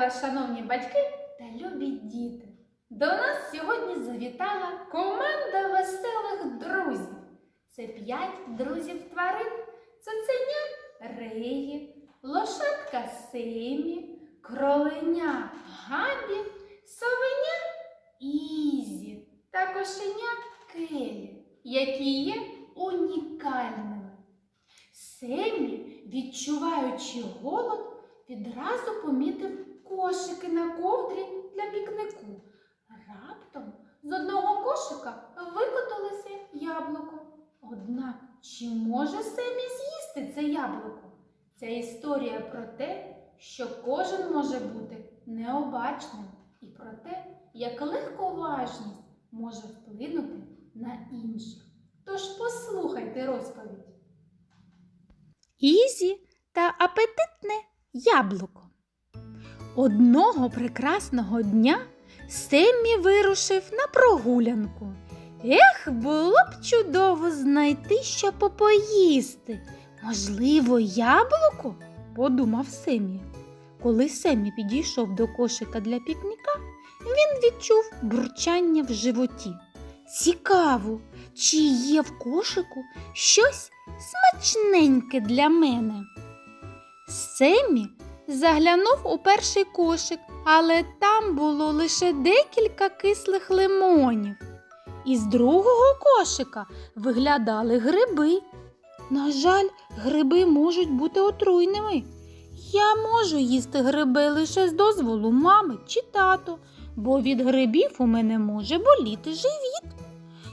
Вас, шановні батьки та любі діти! До нас сьогодні завітала команда веселих друзів. Це п'ять друзів тварин. Цуценя Регі, лошадка Семі, кроленя Габі, совеня Ізі та кошеня Келі, які є унікальними. Семі, відчуваючи голод, відразу помітив кошики на ковдрі для пікнику. Раптом з одного кошика викоталося яблуко. Однак, чи може Семі з'їсти це яблуко? Ця історія про те, що кожен може бути необачним, і про те, як легковажність може вплинути на інших. Тож послухайте розповідь. Ізі та апетитне яблуко. Одного прекрасного дня Семмі вирушив на прогулянку. Ех, було б чудово знайти, що попоїсти. Можливо, яблуко? подумав Семі. Коли Семі підійшов до кошика для пікніка, він відчув бурчання в животі. Цікаво, чи є в кошику щось смачненьке для мене. Семі заглянув у перший кошик, але там було лише декілька кислих лимонів. Із другого кошика виглядали гриби. На жаль, гриби можуть бути отруйними. Я можу їсти гриби лише з дозволу мами чи тато, бо від грибів у мене може боліти живіт.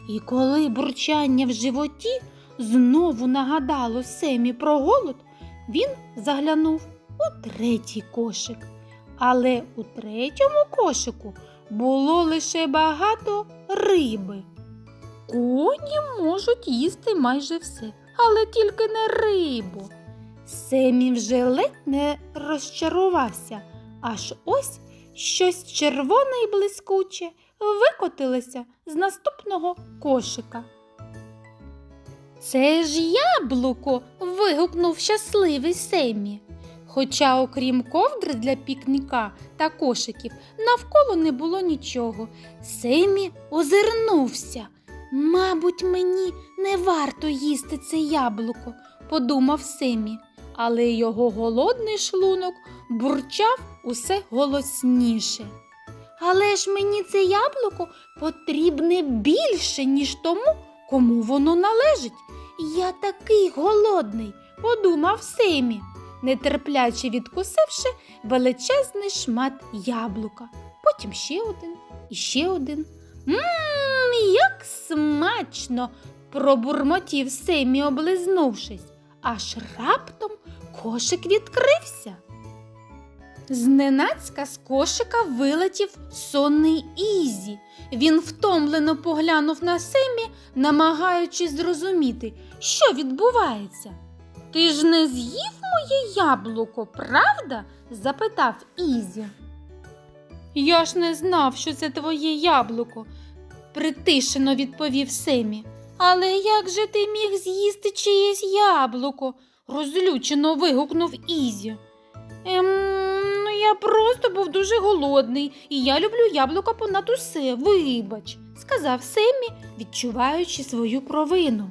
І коли бурчання в животі знову нагадало Семі про голод, він заглянув у третій кошик. Але у третьому кошику було лише багато риби. Коні можуть їсти майже все, але тільки не рибу. Семі вже ледь не розчарувався, аж ось щось червоне і блискуче викотилося з наступного кошика. Це ж яблуко. вигукнув щасливий Семі. Хоча, окрім ковдри для пікніка та кошиків, навколо не було нічого. Семі озирнувся. Мабуть, мені не варто їсти це яблуко, подумав Семі, але його голодний шлунок бурчав усе голосніше. Але ж мені це яблуко потрібне більше, ніж тому, кому воно належить. Я такий голодний, подумав Семі, нетерпляче відкусивши величезний шмат яблука. Потім ще один і ще один. Мм, як смачно! пробурмотів Семі, облизнувшись, аж раптом кошик відкрився. Зненацька з кошика вилетів сонний Ізі. Він втомлено поглянув на Семі, намагаючись зрозуміти, що відбувається. Ти ж не з'їв моє яблуко, правда? запитав Ізі. Я ж не знав, що це твоє яблуко, притишено відповів Семі. Але як же ти міг з'їсти чиєсь яблуко? розлючено вигукнув Ізі. Ем, ну я просто був дуже голодний, і я люблю яблука понад усе, вибач, сказав Семі, відчуваючи свою провину.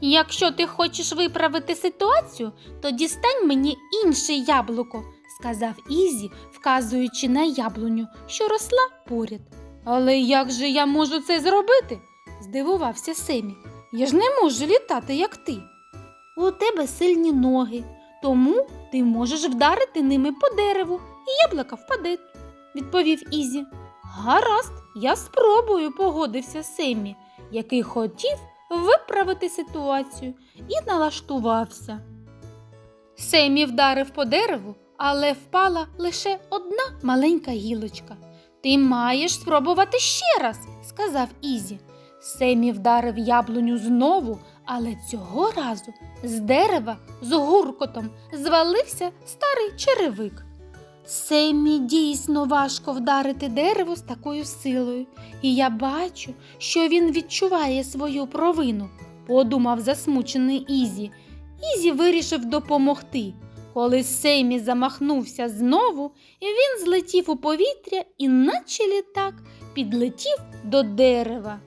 Якщо ти хочеш виправити ситуацію, то дістань мені інше яблуко, сказав Ізі, вказуючи на яблуню, що росла поряд. Але як же я можу це зробити? здивувався Семі. Я ж не можу літати, як ти. У тебе сильні ноги, тому ти можеш вдарити ними по дереву, і яблука впаде, відповів Ізі. Гаразд, я спробую, погодився Семі, який хотів виправити ситуацію і налаштувався. Семі вдарив по дереву, але впала лише одна маленька гілочка. Ти маєш спробувати ще раз, сказав Ізі. Семі вдарив яблуню знову, але цього разу з дерева з гуркотом звалився старий черевик. Семі дійсно важко вдарити дерево з такою силою, і я бачу, що він відчуває свою провину, подумав засмучений Ізі. Ізі вирішив допомогти. Коли Семі замахнувся знову, він злетів у повітря і, наче літак, підлетів до дерева.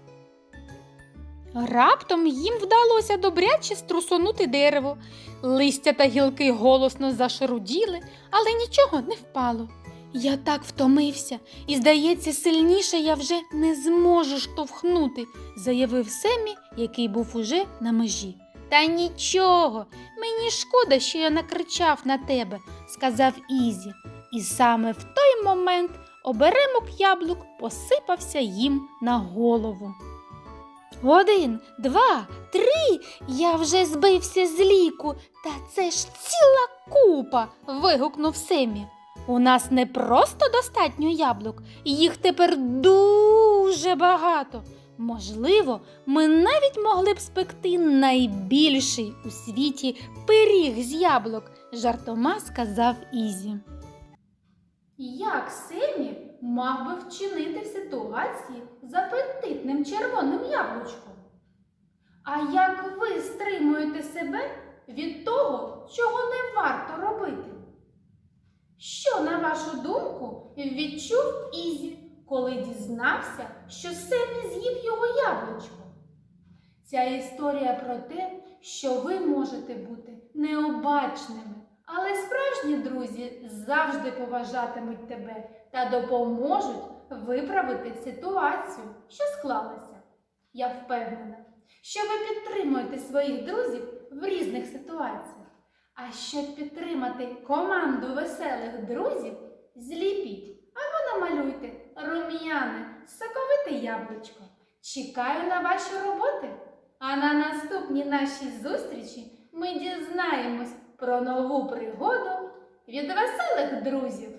Раптом їм вдалося добряче струсонути дерево. Листя та гілки голосно зашаруділи, але нічого не впало. Я так втомився, і, здається, сильніше я вже не зможу штовхнути, заявив Семі, який був уже на межі. Та нічого, мені шкода, що я накричав на тебе, сказав Ізі. І саме в той момент оберемок яблук посипався їм на голову. Один, два, три. Я вже збився з ліку, та це ж ціла купа. вигукнув Семі. У нас не просто достатньо яблук, їх тепер дуже багато. Можливо, ми навіть могли б спекти найбільший у світі пиріг з яблук, жартома сказав Ізі. Як Семі мав би вчинити в ситуації з апетитним червоним яблучком? А як ви стримуєте себе від того, чого не варто робити? Що, на вашу думку, відчув Ізі, коли дізнався, що Семі з'їв його яблучко? Ця історія про те, що ви можете бути необачними, але справжні друзі завжди поважатимуть тебе та допоможуть виправити ситуацію, що склалася. Я впевнена, що ви підтримуєте своїх друзів в різних ситуаціях. А щоб підтримати команду веселих друзів, зліпіть або намалюйте рум'яне, соковите яблучко. Чекаю на ваші роботи. А на наступній нашій зустрічі ми дізнаємось про нову пригоду від веселих друзів.